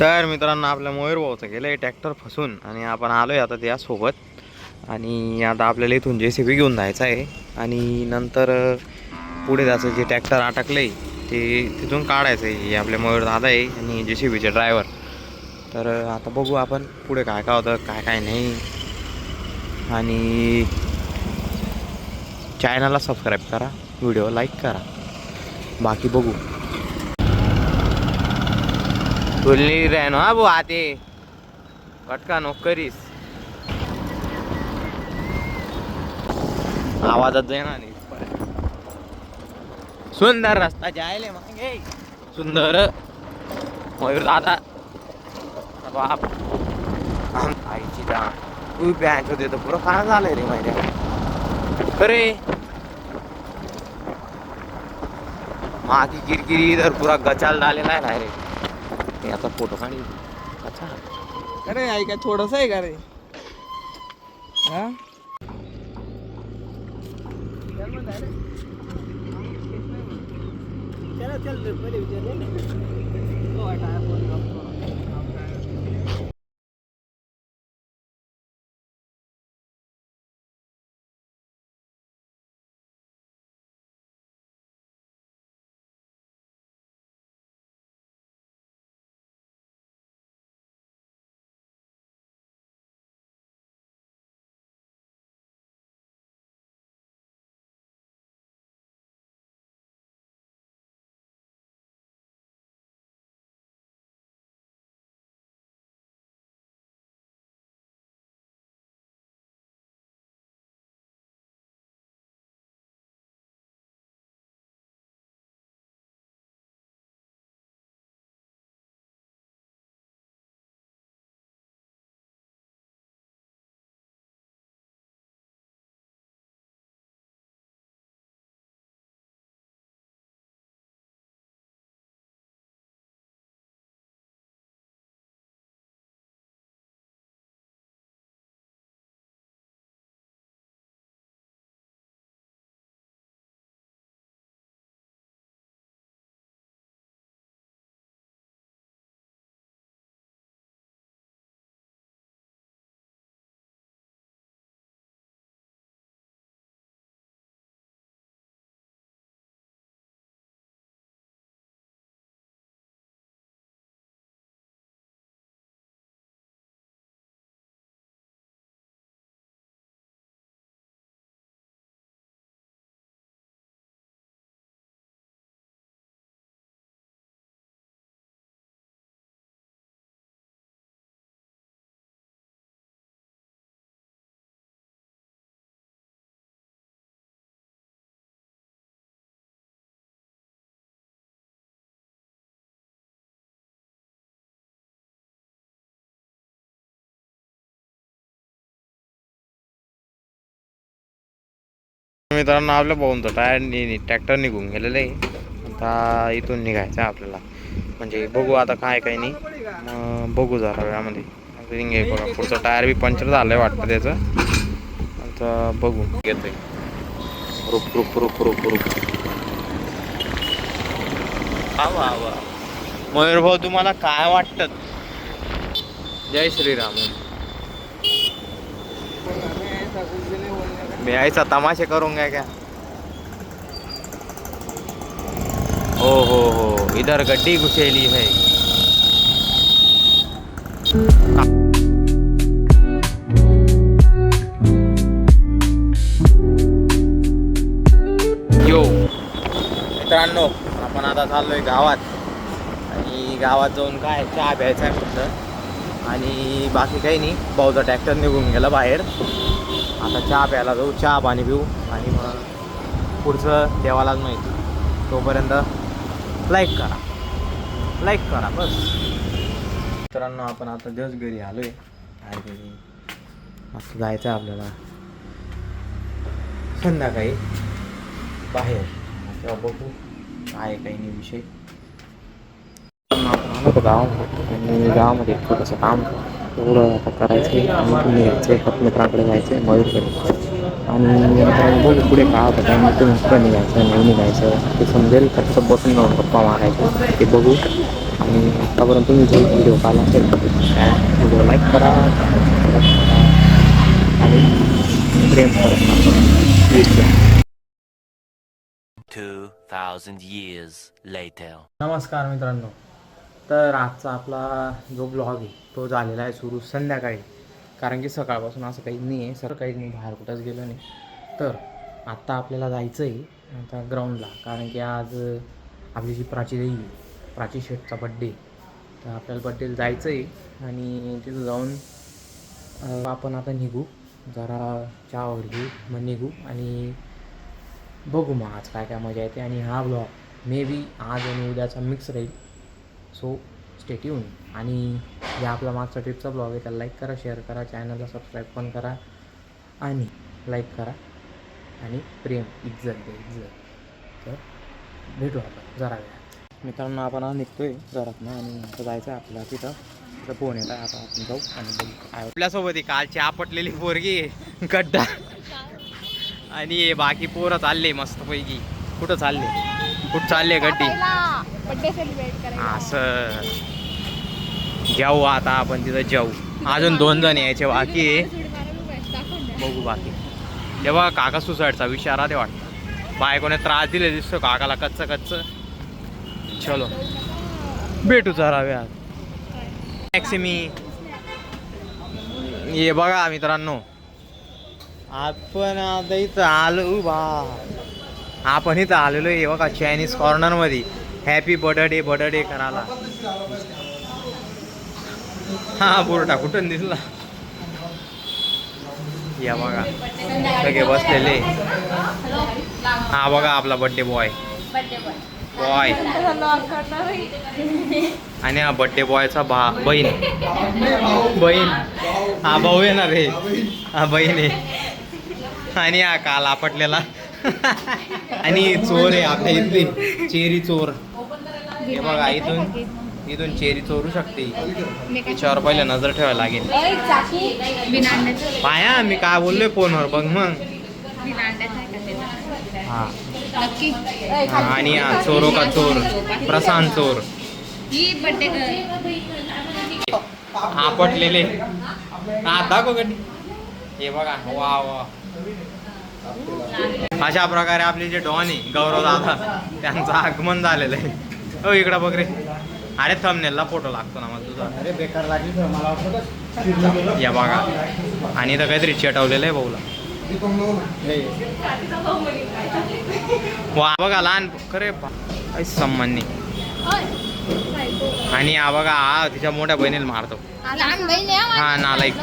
तर मित्रांनो आपल्या मयूर भाऊचं गेलं ट्रॅक्टर फसून आणि आपण आलोय आता त्यासोबत. आणि आता आपल्याला इथून जे सी बी घेऊन जायचं आहे. आणि नंतर पुढे त्याचं जे ट्रॅक्टर अटकलं आहे ते तिथून काढायचं आहे. हे आपले मयूर दादा आहे आणि जे सी बीचे ड्रायव्हर तर आता बघू आपण पुढे काय काय होतं काय काय नाही. आणि चॅनलला सबस्क्राईब करा. व्हिडिओ लाईक करा. बाकी बघू. तुलनी राहनो हा भाऊ आते कटका नको करीस. आवाजात येणार नाही सुंदर रस्ता जायले मागे सुंदर. मयूर दादा. बाप. आईची जा तू बँच होते तर पुरं. काय झालंय रे माहिती खरे. मागी गिरगिरी तर पुरा गचाल झालेला आहे रे. मी आता फोटो काढी. अच्छा अरे ऐका थोडस आहे का रे? हा? हो, मित्रांनो आपल्या भाऊंचं टायर ट्रॅक्टर निघून गेलेलं आहे. आता इथून निघायचं आहे आपल्याला. म्हणजे बघू आता काय काय नाही. मग बघू जरा वेळामध्ये. रिंग बघा पुढचं टायर बी पंक्चर झालं आहे वाटतं त्याचं. आता बघू. घेतो रुप रुप रुप रुप रुप आवा आवा. मयूर भाऊ तुम्हाला काय वाटतं? जय श्रीराम. मी ऐसा तमाशे करूंगा क्या? हो हो हो इधर गड्डी घुसेली है। यो। मित्रांनो आपण आता चाललोय गावात. आणि गावात जाऊन काय? चहा प्यायचा आहे फक्त आणि बाकी काही नाही. भाऊचा ट्रॅक्टर निघून गेला बाहेर. आता चहा प्यायला जाऊ चहा पाणी पिऊ आणि मग पुढचं देवालाच माहिती. तोपर्यंत लाईक करा. लाईक करा बस. मित्रांनो आपण आता दिवस घरी आलो आहे आणि आता जायचं आहे आपल्याला. संध्याकाळी बाहेर. तेव्हा बघू काय काही नाही विषय. गावामध्ये. गावामध्ये थोडंसं काम होतं. तेवढं आता करायचं आहे. आणि इथून निघायचं आहे मित्राकडे जायचं आहे मयूरकडे. आणि आता बघू पुढे काय होतं काय नाही तुम्ही पुढे निघायचं नाही निघायचं. ते समजेल फक्त बसून जाऊन गप्पा मारायचं ते बघू. आणि आतापर्यंत तुम्ही जर व्हिडिओ पाहिला असेल तर व्हिडिओ लाईक करा. आणि प्रेम करा. Please करा. 2,000 years later. नमस्कार मित्रांनो. तर आजचा आपला जो ब्लॉग आहे तो झालेला आहे सुरू संध्याकाळी. कारण की सकाळपासून असं काही नाही आहे सर काही नाही बाहेर कुठंच गेलो नाही. तर आत्ता आपल्याला जायचं आहे आता ग्राउंडला कारण की आज आपली जी प्राची देई आहे, प्राची शेठचा बड्डे तर आपल्याला बड्डेला जायचं आहे आणि तिथं जाऊन आपण आता निघू. जरा चहा वगैरे घेऊ मग निघू आणि बघू मग आज काय काय मजा येते. आणि हा ब्लॉग मे बी आज आणि उद्याचा मिक्स राहील. सो स्टेट येऊन आणि या आपला मागचा ट्रिपचा ब्लॉग आहे त्याला लाईक करा शेअर करा चॅनलला सबस्क्राईब पण करा आणि लाईक करा. आणि प्रेम इज्जत दे इज्जत. तर भेटू आपण जरा वेळात. मित्रांनो आपण निघतो निघतोय घरात ना आणि जायचं आहे आपल्याला तिथं. तिथं फोन येत आहे आता आपण जाऊ आणि बघू आपल्यासोबत ही कालची आपटलेली पोरगी गड्डा. आणि बाकी पोरं चालले मस्तपैकी. कुठं चालले? कुठं चालले गड्डी? बर्थडे सेलिब्रेट करायला. असं जाऊ आता आपण तिथं जाऊ. अजून दोन जण यायचे बाकी? आहे बघू बाकी. तेव्हा काका सुसाईडचा विचारा ते वाटतं. बायकोने त्रास दिले दिसतो काकाला कच्च कच्च. चलो. भेटू जरा वेळात. मॅक्सिमी ये बघा मित्रांनो. आपण आता इथं आलो बा आपण इथं आलेलो आहे बघा चायनीज कॉर्नरमध्ये हॅपी बर्थडे बर्थडे करायला. हा बोर्डा कुठून दिसला? या बघा सगळे बसलेले. हा बघा आपला बर्थडे बॉय बॉय आणि हा बर्थडे बॉयचा भा बहीण. बहीण. हा भाऊ येणार रे हा बहीण आहे. आणि हा काल आपटलेला. आणि चोर आहे आपल्या इथली. चेरी चोर. हे बघा इथून इथून चेरी चोरू शकते. तिच्यावर पहिले नजर ठेवायला लागेल. पाया मी काय बोललोय फोनवर बघ मग. हा. हा, आणि हा चोरो का चोर? प्रशांत चोर. ही आपटलेले हा दाखव गड्डी. हे बघा वा वा. अशा प्रकारे आपले जे डॉन आहे गौरव दादा त्यांचं आगमन झालेलं आहे. हो इकडं बघ रे. अरे थंबनेलला फोटो लागतो ना मला तुझा. अरे बेकार लागली तर मला वाटतं या बघा. आणि इथं काहीतरी चेटवलेलं आहे भाऊला वा बघा लहान खरे बा- काही सन्मान नाही. आणि हा बघा हा तिच्या मोठ्या बहिणीला मारतो. लहान बहीण आहे हा. नालायक.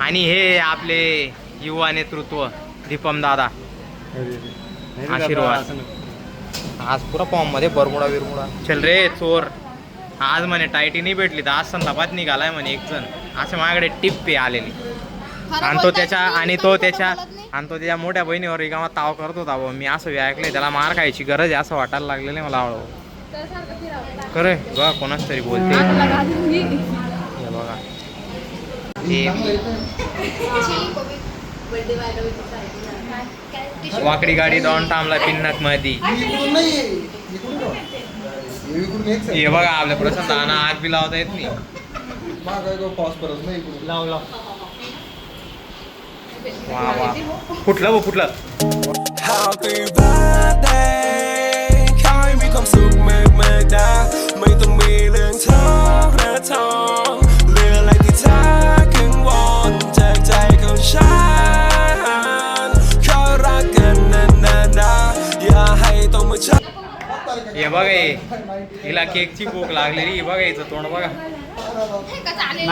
आणि हे आपले युवा नेतृत्व. दीपम दादा. आशीर्वाद. आज पुरा फॉर्ममध्ये बरमुडा बिरमुडा. चल रे चोर. आज म्हणे टायटी नाही भेटली तर आज संतापात निघालाय म्हणे एक जण. असे माझ्याकडे टिप पे आलेली. खरं आणि तो त्याच्या आणि तो त्याच्या. आणि तो त्याच्या मोठ्या बहिणीवर रिकामा ताव करत होता बुवा. मी असं बी ऐकलंय त्याला मार खायची गरज आहे असं वाटायला लागलेलं आहे मला फिरावं. खरंय बघा कोणाच तरी बोलते बघा वाकडी गाडी दोन थांबला पिन्नकमध्ये हे बघा आपल्या प्रसन्न आणा आग बी लावता येत नाही. लाव लाव. वा वा. फुटलं बघ फुटलं बघा हे हिला केकची भूक लागलेली हे बघा हिचं तोंड बघा. चालेल?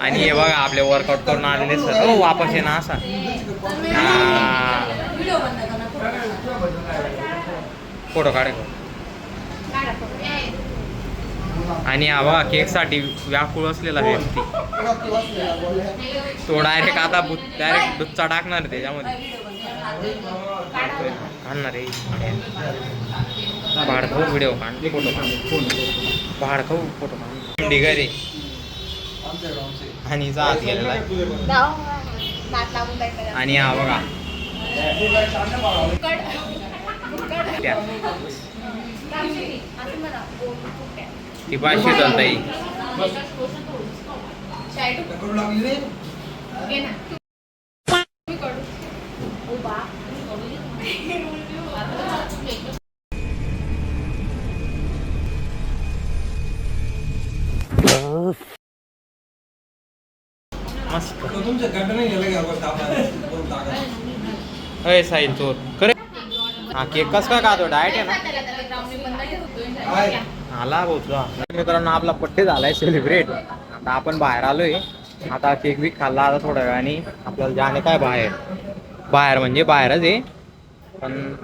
आणि हे बघा आपले वर्कआउट करून आलेले सर हो वापस ये ना असा. फोटो काढे आणि हा बघा केकसाठी व्याकुळ असलेला व्यक्ती. तो डायरेक्ट आता डायरेक्ट दुधचा टाकणार त्याच्यामध्ये. काढणार आहे. पहाड खाऊ व्हिडिओ काढ फोटो काढ. पहाड खाऊ फोटो काढ. ढिगारे. आणि हिचा हात गेलेला. आहे. आणि हा बघा. ती शिजवता येईल अय साहिल चोर. करे हा केक कस काय खातो? डायट आहे ना. आला भाऊ तुझा. मित्रांनो आपला पट्टे झालाय सेलिब्रेट आता आपण बाहेर आलोय. आता केक बिक खाल्ला आता थोड्या वेळाने. आपल्याला जाणे काय बाहेर? बाहेर म्हणजे बाहेरच आहे. पण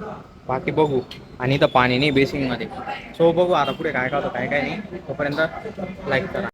बाकी बघू. आणि इथं पाणी नाही बेसिंगमध्ये. सो बघू आता पुढे काय करतो काय काय नाही. तोपर्यंत लाईक करा.